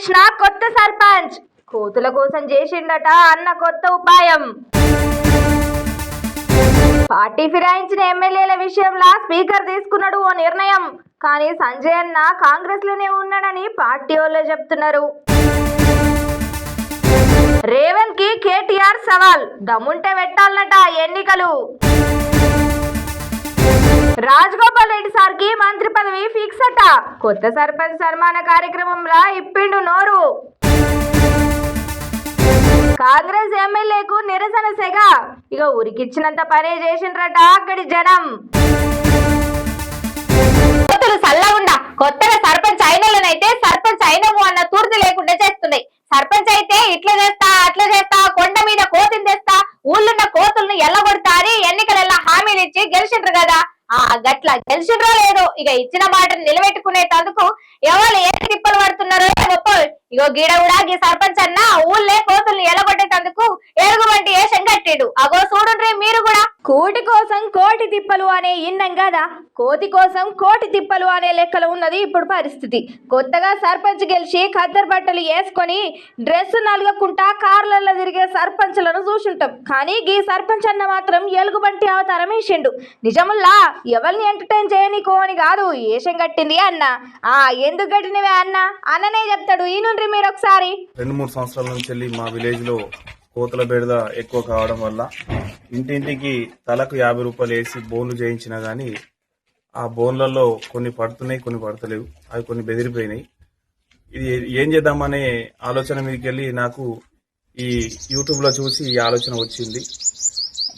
కృష్ణ కొత్త సర్పంచ్. కోతుల కోసం చేసిండట అన్న కొత్త ఉపాయం. పార్టీ ఫిరాయించిన ఎమ్మెల్యేల విషయంలో స్పీకర్ తీసుకున్నాడు ఓ నిర్ణయం. కానీ సంజయ్ అన్న కాంగ్రెస్లోనే ఉన్నాడని పార్టీ వాళ్ళే చెప్తున్నారు. రేవంత్కి కేటీఆర్ సవాల్. దమ్ముంటే పెట్టాలన్నట ఎన్నికలు. రాజగోపాల్ రెడ్డి సార్కి మంత్రి పదవి ఫిక్స్ అట. కొత్త సర్పంచ్ సన్మాన కార్యక్రమంలో ఇప్పిండు నోరు. కాంగ్రెస్ ఎమ్మెల్యేకు నిరసన సెగ. ఇక ఉరికిచ్చినంత పనే చేసిండ్రట అక్కడి జనం. కోతులు సల్లగుండా కొత్తగా సర్పంచ్ అయినలనైతే సర్పంచ్ అయినము అన్న తూర్తి లేకుండా చేస్తున్నాయి. సర్పంచ్ అయితే ఇట్లా చేస్తా అట్లా చేస్తా కొండ మీద కోతిని తెస్తా ఊళ్ళున్న కోతుల్ని ఎల్లగొడతా అని ఎన్నికలెల్లా హామీలు ఇచ్చి గెలిచిండ్రు కదా. ఆ గట్ల గెలిచిండ్రో లేదో ఇక ఇచ్చిన మాటను నిలబెట్టుకునేటందుకు ఎవరు ఏ తిప్పలు పడుతున్నారో గొప్ప ఇగో గీడ కూడా గీ సర్పంచ్ అన్న ఊళ్ళే కోతుల్ని ఎల్లగొట్టేటందుకు ఎలుగుబంటి వేషం కట్టిడు. అగో చూడుండ్రి మీరు కూడా. కూటి కోసం కోటి తిప్పలు అనే ఇన్నం కదా. కోతి కోసం కోటి తిప్పలు అనే లెక్కలో ఉన్నది ఇప్పుడు పరిస్థితి. కొత్తగా సర్పంచ్ గెలిచి ఖద్దరు బట్టలు వేసుకొని డ్రెస్ నలగకుండా కార్లలో తిరిగే సర్పంచ్లను చూసుంటాం. కానీ ఈ సర్పంచ్ అన్న మాత్రం ఎలుగుబంటి అవతారం వేసిండు. నిజముల్లా ఎవరిని ఎంటర్టైన్ చేయనీకో అని కాదు ఏషం కట్టింది అన్న. ఆ ఎందుకు కట్టినవే అన్న? అన్ననే చెప్తాడు. ఈ నుండి మీరు ఒకసారి. రెండు మూడు సంవత్సరాల నుంచి మా విలేజ్లో కోతుల బెడద ఎక్కువ కావడం వల్ల ఇంటింటికి తలకు యాభై రూపాయలు వేసి బోన్లు చేయించినా కానీ ఆ బోన్లలో కొన్ని పడుతున్నాయి కొన్ని పడతలేవు. అవి కొన్ని బెదిరిపోయినాయి. ఇది ఏం చేద్దామనే ఆలోచన మీదకి వెళ్ళి నాకు ఈ యూట్యూబ్లో చూసి ఈ ఆలోచన వచ్చింది.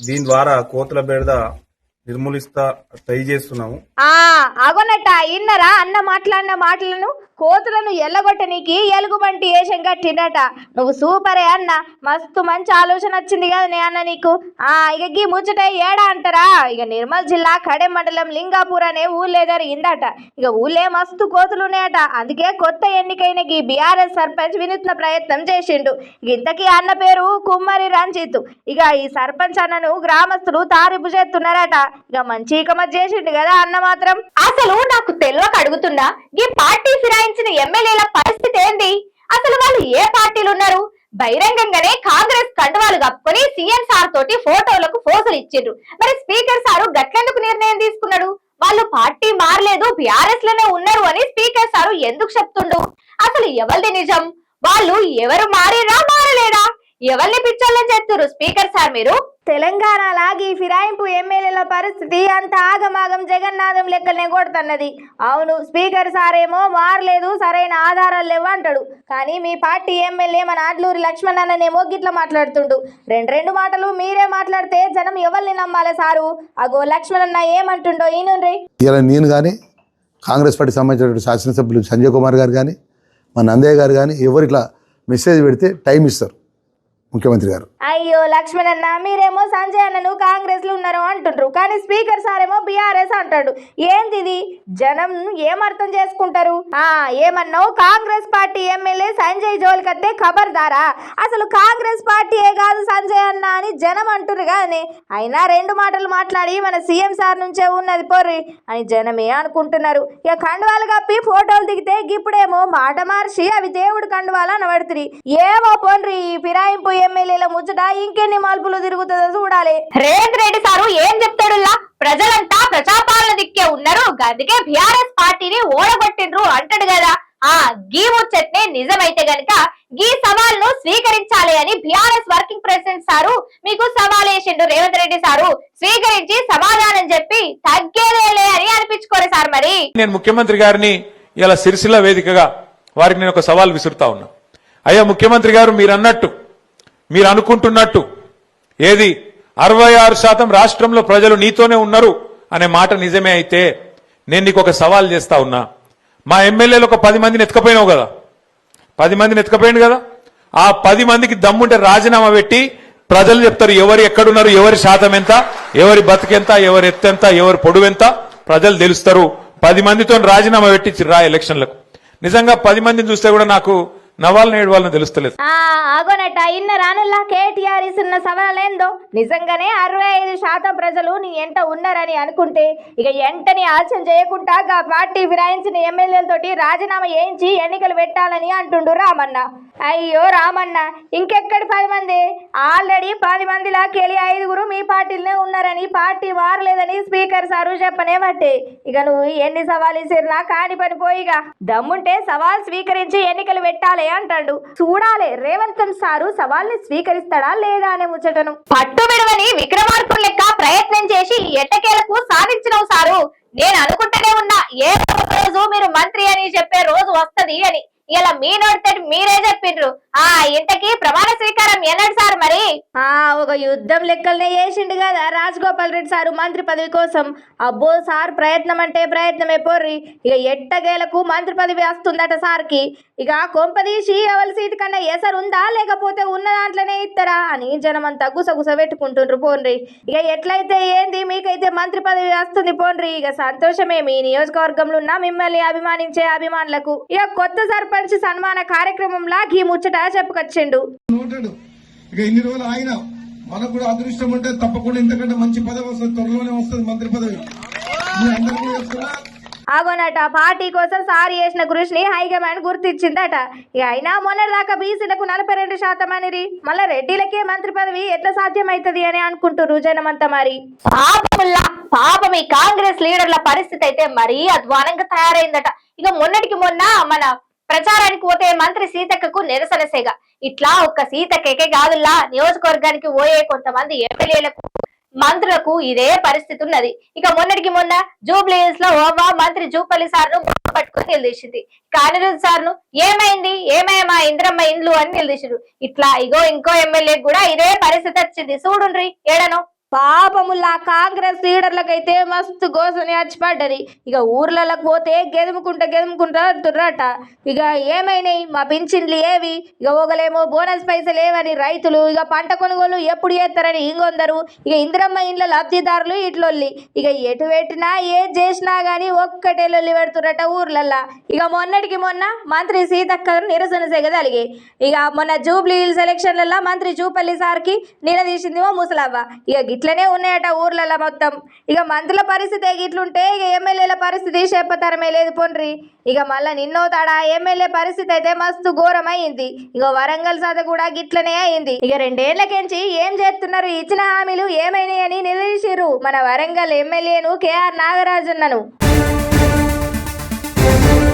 దీని ద్వారా కోతల బెడద నిర్మూలిస్తా ట్రై చేస్తున్నాము. ఆ ఇన్నరా అన్న మాట్లాడిన మాటలను కోతులను ఎల్లగొట్టనీకి ఎలుగుబంటి ఏషం కట్టిండట నువ్వు సూపరే అన్న. మస్తు మంచి ఆలోచన వచ్చింది కదా నే అన్న నీకు. ఆ ఇక గీ ముచ్చట ఏడా అంటారా? ఇక నిర్మల్ జిల్లా కడెం మండలం లింగాపూర్ అనే ఊళ్ళే జరిగిందట ఇక ఊళ్ళే మస్తు కోతులు ఉన్నాయట అందుకే కొత్త ఎన్నికైన గీ బీఆర్ఎస్ సర్పంచ్ వినూత్న ప్రయత్నం చేసిండు. ఇంతకీ అన్న పేరు కుమ్మరి రంజిత్. ఇక ఈ సర్పంచ్ అన్నను గ్రామస్తులు తారీపు చేస్తున్నారట. ఇక మంచి ఇకమత్ చేసిండు కదా అన్న మాత్రం. అసలు నాకు తెలియక అడుగుతున్నా. ఈ పార్టీ ఫిరాయించిన ఎమ్మెల్యేల పరిస్థితి ఏంది? అసలు వాళ్ళు ఏ పార్టీలు ఉన్నారు? బహిరంగంగానే కాంగ్రెస్ కండువాలు కప్పుకొని సీఎం సార్ తోటి ఫోటోలకు ఫోజులు ఇచ్చిండ్రు. మరి స్పీకర్ సారు గట్లెందుకు నిర్ణయం తీసుకున్నాడు? వాళ్ళు పార్టీ మారలేదు బీఆర్ఎస్లోనే ఉన్నారు అని స్పీకర్ సారు ఎందుకు చెప్తుండు? అసలు ఎవరిది నిజం? వాళ్ళు ఎవరు మారిరా మారలేరా ఎవరిని పిచ్చోళ్ళని చెప్తున్నారు స్పీకర్ సార్ మీరు? తెలంగాణ లాగి ఫిరాయింపు ఎమ్మెల్యేల పరిస్థితి అంత ఆగమాగం జగన్నాథం లెక్కలనే కొడుతున్నది. అవును స్పీకర్ సారేమో మారలేదు సరైన ఆధారాలు లేవంటాడు కానీ మీ పార్టీ ఎమ్మెల్యే మన ఆడ్లూరి లక్ష్మణ్ అన్ననేమో గిట్ల మాట్లాడుతుండు. రెండు రెండు మాటలు మీరే మాట్లాడితే జనం ఎవరిని నమ్మాలి సారు? అగో లక్ష్మణ్ అన్న ఏమంటుండో ఈనుండ్రి. ఇలా నేను కానీ కాంగ్రెస్ పార్టీ సంబంధించిన శాసనసభ్యులు సంజయ్ కుమార్ గారు కానీ మా నందయ్య గారు కానీ ఎవరు ఇట్లా మెసేజ్ పెడితే టైం ఇస్తారు. ముఖ్యమంత్రి గారు. అయ్యో లక్ష్మణ్ అన్న మీరేమో సంజయ్ అన్నను కాంగ్రెస్లో ఉన్నారు అంటుండ్రు కానీ స్పీకర్ సారేమో బీఆర్ఎస్ అంటాడు. ఏంది ఇది? జనం ఏమర్థం చేసుకుంటారు? ఆ ఏమన్నావు? కాంగ్రెస్ పార్టీ ఎమ్మెల్యే సంజయ్ జోలికత్తే ఖబర్దారా? అసలు కాంగ్రెస్ పార్టీయే కాదు సంజయ్ అన్న అని జనం అంటుర్రు కానీ అయినా రెండు మాటలు మాట్లాడి మన సీఎం సార్ నుంచే ఉన్నది పోర్రి అని జనమే అనుకుంటున్నారు. ఇక కండువాలు కప్పి ఫోటోలు దిగితే ఇప్పుడేమో మాట మార్చి అవి దేవుడు కండువాలు అనబడుతుంది ఏమో పోన్రి ఈ ఫిరాయింపు ఎమ్మెల్యేల ముచ్చట ఇంకెన్ని మలుపులు తిరుగుతుందో చూడాలి. రేవంత్ రెడ్డి సారు ఏం చెప్తాడులా ప్రజలంతా ప్రజాపాలన దిక్కే ఉన్నారు. అందుకే బీఆర్ఎస్ పార్టీని ఓడగొట్టిండ్రు అంటాడు కదా. ఆ గీ ముచ్చట్నే నిజమైతే గనుక గీ సవాల్ను స్వీకరించాలి అని బీఆర్ఎస్ వర్కింగ్ ప్రెసిడెంట్ సారు మీకు సవాల్ వేసిండు రేవంత్ రెడ్డి సారు. స్వీకరించి సమాధానం చెప్పి తగ్గేదేలే అని అనిపించుకోరు సార్ మరి. నేను ముఖ్యమంత్రి గారిని ఇలా సిరిసిల్ల వేదికగా వారికి నేను ఒక సవాల్ విసురుతా ఉన్నా. అయ్యా ముఖ్యమంత్రి గారు మీరు అన్నట్టు మీరు అనుకుంటున్నట్టు ఏది? అరవై ఆరు శాతం రాష్ట్రంలో ప్రజలు నీతోనే ఉన్నారు అనే మాట నిజమే అయితే నేను నీకు ఒక సవాల్ చేస్తా ఉన్నా. మా ఎమ్మెల్యేలు ఒక పది మందిని ఎత్తుకపోయినావు కదా. పది మందిని ఎత్తుకపోయింది కదా. ఆ పది మందికి దమ్ముంటే రాజీనామా పెట్టి ప్రజలు చెప్తారు ఎవరు ఎక్కడున్నారు ఎవరి శాతం ఎంత ఎవరి బతుకెంత ఎవరి ఎత్తెంత ఎవరి పొడువెంత ప్రజలు తెలుస్తారు. పది మందితో రాజీనామా పెట్టించి రా ఎలక్షన్లకు. నిజంగా పది మందిని చూస్తే కూడా నాకు నవ్వాలని ఏడవాలని తెలుస్తలేదు. ఆ ఆగోనట ఇన్న రానుల్లా కేటీఆర్ ఇస్తున్న సవాలేందో నిజంగానే అరవై ఐదు శాతం ప్రజలు నీ ఎంట ఉన్నారని అనుకుంటే ఇక ఎంటని ఆలస్యం చేయకుండా గా పార్టీ ఫిరాయించిన ఎమ్మెల్యేలతోటి రాజీనామా చేయించి ఎన్నికలు పెట్టాలని అంటుండు రామన్న. అయ్యో రామన్న ఇంకెక్కడి పది మంది? ఆల్రెడీ పది మందిలాకెళ్ళి ఐదుగురు మీ పార్టీలోనే ఉన్నారని పార్టీ మారలేదని స్పీకర్ సారు చెప్పనే బట్టే. ఇక నువ్వు ఎన్ని సవాలు ఇసిరినా కాని పని పోయిగా దమ్ముంటే సవాల్ స్వీకరించి ఎన్నికలు పెట్టాలి అంటాడు. చూడాలి రేవంత్ సారు సవాల్ని స్వీకరిస్తాడా లేదా అనే ముచ్చటను. పట్టు విడవని విక్రమార్కుడు లెక్క ప్రయత్నం చేసి ఎట్టకేలకు సాధించినవు సారు. నేను అనుకుంటూనే ఉన్నా ఏ రోజు మీరు మంత్రి అని చెప్పే రోజు వస్తది అని. ఇలా మీ నోటితోటి మీరే చెప్పిండ్రు. ఆ ఇంతకీ ప్రమాణ స్వీకారం ఎన్నడు సార్ మరి? ఆ ఒక యుద్ధం లెక్కలనే చేసిండు కదా రాజగోపాల్ రెడ్డి సారు మంత్రి పదవి కోసం. అబ్బో సార్ ప్రయత్నం అంటే ప్రయత్నమే పోర్రి. ఇక ఎట్టగేలకు మంత్రి పదవి వస్తుందట సార్కి. ఇక కొంపదీసి ఎవరి సీటు కన్నా ఎసరు ఉందా? లేకపోతే ఉన్న దాంట్లోనే ఇస్తారా అని జనమంతా గుసగుస పెట్టుకుంటుండ్రు పోన్రి. ఇక ఎట్లయితే ఏంది? మీకైతే మంత్రి పదవి వస్తుంది పోన్రి. ఇక సంతోషమే మీ నియోజకవర్గంలో ఉన్న మిమ్మల్ని అభిమానించే అభిమానులకు. ఇక కొత్త సర్పంచ్ సన్మాన కార్యక్రమంలా ఈ ముచ్చట చెప్పుకొచ్చిండు. ఇక ఇన్ని రోజులు ఆయన మనకు కూడా అదృష్టం ఉంటే తప్పకుండా ఇంతకంటే మంచి పదవి వస్తుంది త్వరలోనే వస్తుంది మంత్రి పదవి. మీ అగోనట ఆగోనట పార్టీ కోసం సారి చేసిన కృషిని హైకమాండ్ గుర్తించిందట ఇక అయినా మొన్నటిదాకా బీసీలకు నలభై రెండు శాతం అనిరి. మళ్ళీ రెడ్డిలకే మంత్రి పదవి ఎట్లా సాధ్యమైతది అని అనుకుంటున్నారు జనమంతా మరి. పాపముల్లా పాపం ఈ కాంగ్రెస్ లీడర్ల పరిస్థితి అయితే మరీ అధ్వానంగా తయారైందట. ఇక మొన్నటికి మొన్న మన ప్రచారానికి పోతే మంత్రి సీతక్కకు నిరసన సేగ. ఇట్లా ఒక్క సీతక్కకే కాదుల్లా నియోజకవర్గానికి పోయే కొంతమంది ఎమ్మెల్యేలకు మంత్రులకు ఇదే పరిస్థితి ఉన్నది. ఇక మొన్నటికి మొన్న జూబ్లీస్లో ఓవా మంత్రి జూపల్లి సార్ను పట్టుకుని నిలదీసింది. కానిరుద్ సార్ను ఏమైంది? ఏమేమా ఇంద్రమ్మ ఇండ్లు అని నిలదీసారు ఇట్లా ఇగో ఇంకో ఎమ్మెల్యే కూడా ఇదే పరిస్థితి వచ్చింది. చూడుండ్రి ఏడను. పాపముల్లా కాంగ్రెస్ లీడర్లకైతే మస్తు గోసని పడ్డది ఇక ఊర్లలోకి పోతే గెదుముకుంటా గెదుముకుంటా తుర్రట ఇక ఏమైనాయి? మా పింఛన్లు ఏవి? ఇక ఒకలేమో బోనస్ పైసలు ఏవని రైతులు ఇక పంట కొనుగోలు ఎప్పుడు చేస్తారని ఇంకొందరు ఇక ఇందిరమ్మ ఇండ్ల లబ్ధిదారులు ఇట్లొల్లి. ఇక ఎటు పెట్టినా ఏది చేసినా కానీ ఒక్కటే లొల్లి పెడుతురట ఊర్లల్లా. ఇక మొన్నటికి మొన్న మంత్రి సీతక్క నిరసన సెగదలిగి ఇక మొన్న జూబ్లీ హిల్స్ ఎలక్షన్లలో మంత్రి జూపల్లి సార్కి నిలదీసింది ఓ ముసలవ్వ. ఇక ఇట్లనే ఉన్నాయట ఊర్లలో మొత్తం. ఇక మంత్రుల పరిస్థితి ఇట్లుంటే ఇక ఎమ్మెల్యేల పరిస్థితి చెప్పతరమే లేదు పొండ్రి ఇక మళ్ళీ నిన్నోతాడా ఎమ్మెల్యే పరిస్థితి అయితే మస్తు ఘోరం అయింది ఇక వరంగల్ సద కూడా గిట్లనే అయింది. ఇక రెండేళ్ళకెంచి ఏం చేస్తున్నారు? ఇచ్చిన హామీలు ఏమైనాయని నిలదీసిరు మన వరంగల్ ఎమ్మెల్యేను కేఆర్ నాగరాజన్నను.